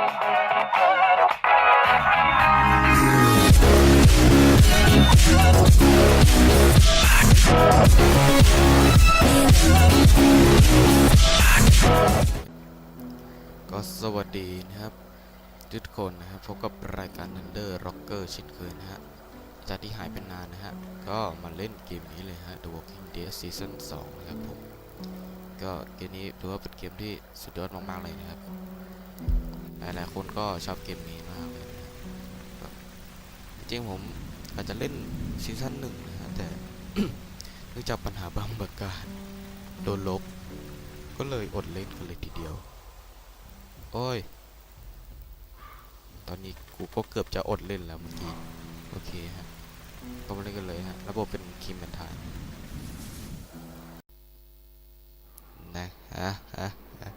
ก็สวัสดีนะครับ ทุกคนนะครับพบกับรายการ Thunder Rocker เช่นเคยนะฮะจากที่หายไปนานนะฮะ ก็มาเล่นเกมนี้เลยฮะ The Walking Dead Season 2 นะครับผม ก็เกมนี้ถือว่าเป็นเกมที่สุดยอดมาก ๆ เลยนะครับ หลายๆคนก็ชอบเกมนี้มากเลยนะครับจริงผมอาจจะเล่นซีซั่นหนึ่งนะฮะแต่เนื่องจากปัญหาบางประการโดนลบ ก็เลยอดเล่นกันเลยทีเดียว โอ้ย ตอนนี้กูก็เกือบจะอดเล่นแล้วเมื่อกี้โอเคฮะก็มาเล่นกันเลยฮะ ระบบเป็นคิมแมนทายนฮะฮะฮะ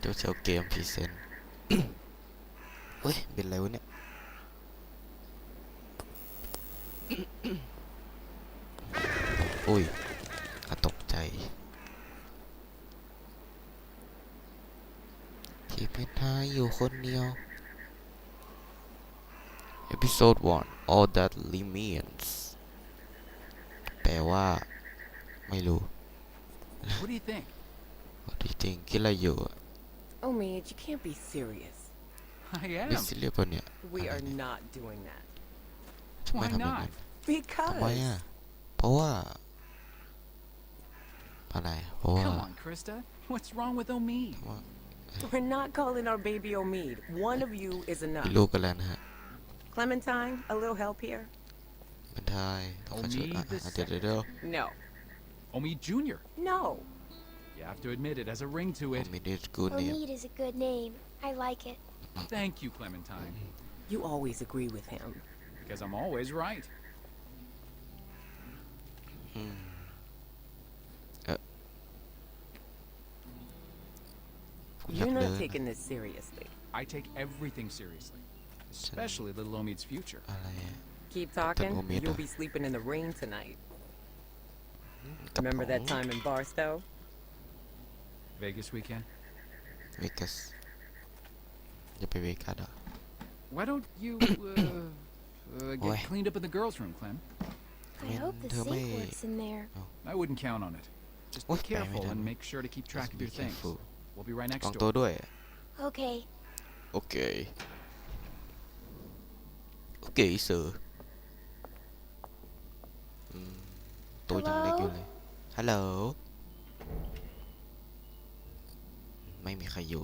เจ้าเจ้าเกมพรีเซนต์ เฮ้ย เป็นอะไรวะเนี่ย อุ้ยอะตกใจที่เป็นทายอยู่คนเดียว Episode 1 All That Remains แปลว่า ไม่รู้ What do you think? ที่จริงคิดอะไรอยู่อะ Oh, man, you can't be serious. I am. We are not doing that. Why not? Because. Why? Power. Come on, Krista. What's wrong with Omid? We're not calling our baby Omid. One of you is enough. Clementine, a little help here? Omid the. No. Omid Jr. No. You have to admit it has a ring to it. It's good name. Omid is a good name. I like it. Thank you, Clementine. You always agree with him. Because I'm always right. You're not taking this seriously. I take everything seriously. Especially little Omid's future. Keep talking, you'll be sleeping in the rain tonight. Remember that time in Barstow? Vegas weekend? เวกัสจะไปเวกัสเหรอ Why don't you uh, uh, get Oi. cleaned up in the girls' room, Clem? I mean, hope the tell sink me- works in there. I wouldn't count on it. Just Oi, be bang careful it and in. make sure to keep track Just of be your things. careful. We'll be right ก next องตัว door. ด้วย Okay. โอเค โอเคเสืออืมตัวยังเล็กอยู่เลย ฮัลโหล ไม่มีใครอยู่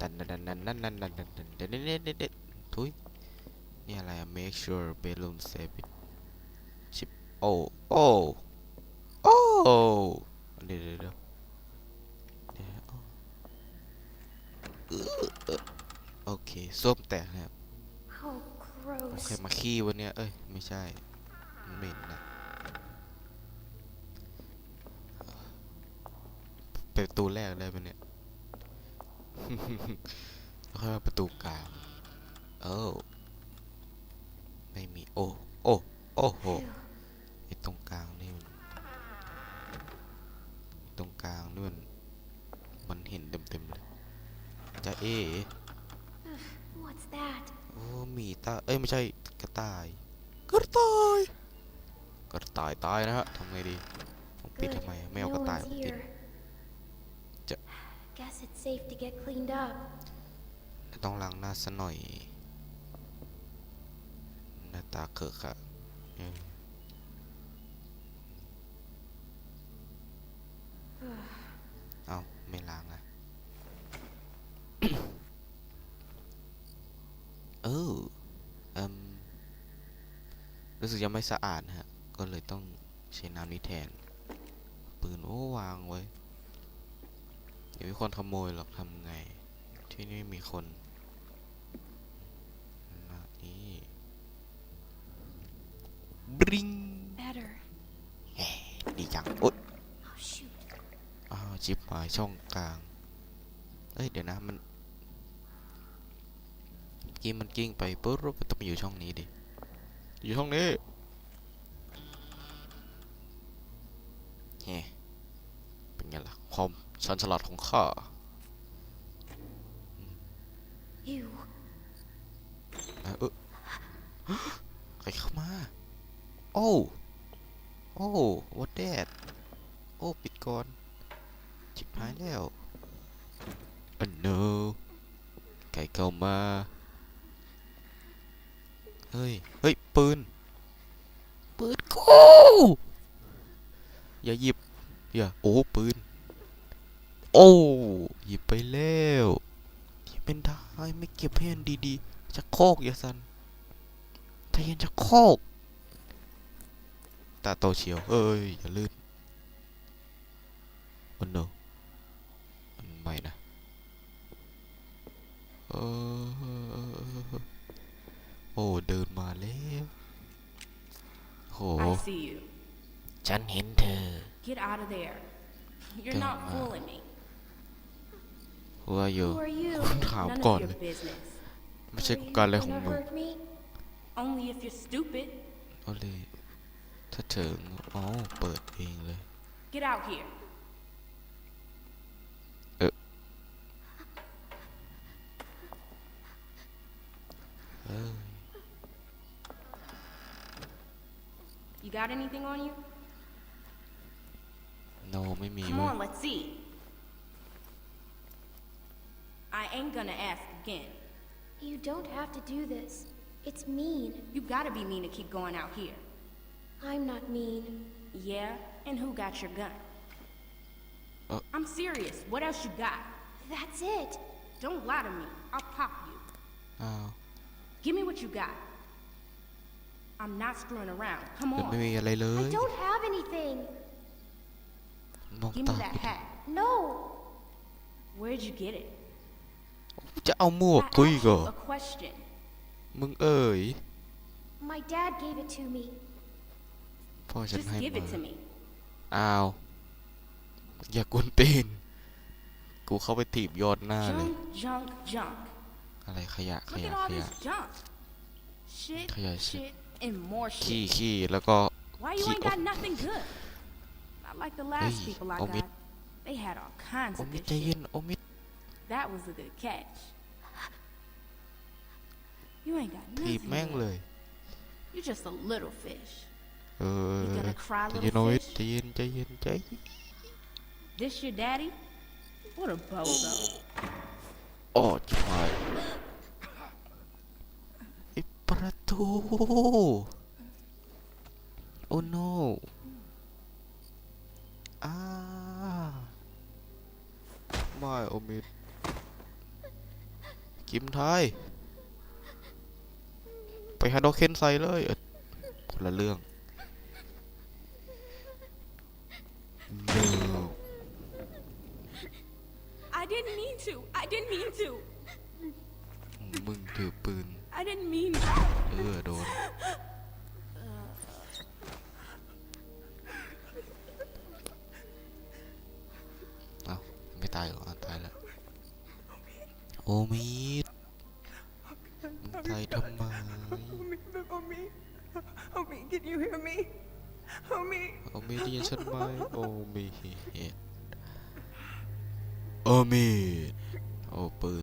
ดันดันดันดันดันดันดันดันดันดันดันดันดันทุยนี่อะไรอะ make sure bedroom safe ชิปโอ้โอ้โอ้เดี๋ยวเดี๋ยวเดี๋ยวโอเคส้มแตกครับ Oh, ใคมาขี้วันเนี้ยเอ้ย ไม่ใช่เหม็นนะเปิดประตูแรกได้ปะเนี่ย แล้วค่อยมาประตูกลางโอ้ไม่มีโอ้โอ้โอ้โห Phew. ไอ้ตรงกลางนี่มันตรงกลางนี่มันมันเห็นเต็มๆเลยจะเอ๋ What's that? โอ้หมีตาเอ้ยไม่ใช่กระต่ายกระต่ายกระต่ายตายนะฮะทำไงดีผมปิด Good. ทำไมไม่เอา No กระต่าย one's มากิน here. Ja. Guess it's safe to get cleaned up. ต้องล้างหน้าซะหน่อย หน้าตาเขอะค่ะเอาไม่ล้างอะเออเอืมรู้สึกยังไม่สะอาดนะฮะ ก็เลยต้องใช้น้ำนี้แทน ปืนโอ้วางไว้ ดี๋ยวมีคนขโมยหรอกทำไง ที่นี่มีคนนะนี่บริง Better. แหมดีจังโอ๊ย Oh, shoot. อ้าวจิบหายช่องกลาง เอ้ย เดี๋ยวนะ มันเมื่อกี้มันกิ้งไปปุ๊บมันต้องมาอยู่ช่องนี้ดิ อยู่ช่องนี้เฮ้เป็นไงล่ะ ความชันฉลาดของข้าอืม Ew. อะเออใครเข้ามา โอ้ โอ้วัดแดดโอ้ ปิดก่อนจิบหายแล้วอันโนไก่เข้ามา เฮ้ย เฮ้ย ปืน ปืนกู อย่าหยิบ อย่า โอ้ ปืน โอ้หยิบไปแล้วที่เป็นได้ไม่เก็บให้อันดีๆจะโคกอย่าสันใจเย็นจะโคกตาโตเชียว เอ้ย อย่าลื่นโอ้โนมันไม่นะเออโอ้ เดินมาแล้วโห I see you. ฉันเห็นเธอ Get out of there. You're Come not on. fooling me. Who are you Who are you? ถาม None ก่อน of เล your ย business. ไม่ใช่ Are you การอะไรของ gonna มึง hurt me? Only if you're stupid. เอาเลยถ้าถึงอ๋อเปิดเองเลย Get out here. เออ You got anything on you? no ไม่มี Come เว้ย on, let's see. ain't gonna ask again. You don't have to do this. It's mean. You gotta be mean to keep going out here. I'm not mean. Yeah? And who got your gun? Uh. I'm serious. What else you got? That's it. Don't lie to me. I'll pop you. อ้าว Give me what you got. I'm not screwing around. Come แต่ไม่ on. มีอะไรเล I ย don't have anything. มอง Give ตา me that hat. No. Where'd you get it? จะเอาหมวก I กูอีก asked เหรอ you a question. มึงเอ่ย My dad gave it to me. พ่อฉัน Just ให้ give มา it to me. อ้าว อย่ากวนตีน กูเข้าไปถีบยอดหน้าเลย Junk, junk, junk. อะไรขยะข Look ยะ at all ขยะ this junk. Shit, Khaya shit. shit, and more ขี้ shit. ขี้แล้วก็ Why you ขี้ ain't โอ้ got nothing good? Not like the last Hey, people I Omid. got. They had all kinds โอ of มิ good ใจเย็ shit. นโอมิด That was a good catch. You ain't got ถีบ nothing. แม่ง good. เลย You're just a little fish. เออ You gonna cry, ใจ little เย็นโอมิด fish? ใจเย็นใจเย็นใจเย็น This your daddy? What a bozo. โอ้จิ๋วายไอประตู โอ้ no อ้าไม่โอมิด กิมไทยไปหาดอกเคนใส่เลยเอ้ยคนละเรื่อง no I didn't mean to. I didn't mean to. มึงถือปืน I didn't mean to. เออ โดนเอาไม่ตายเหรออะตายแล้ว โอ มิดใส่ทำไม Homie, homie, homie, can you hear me? Homie. โอมิดได้ยินฉันไหมโอมิดโอมิดโอ้ปืน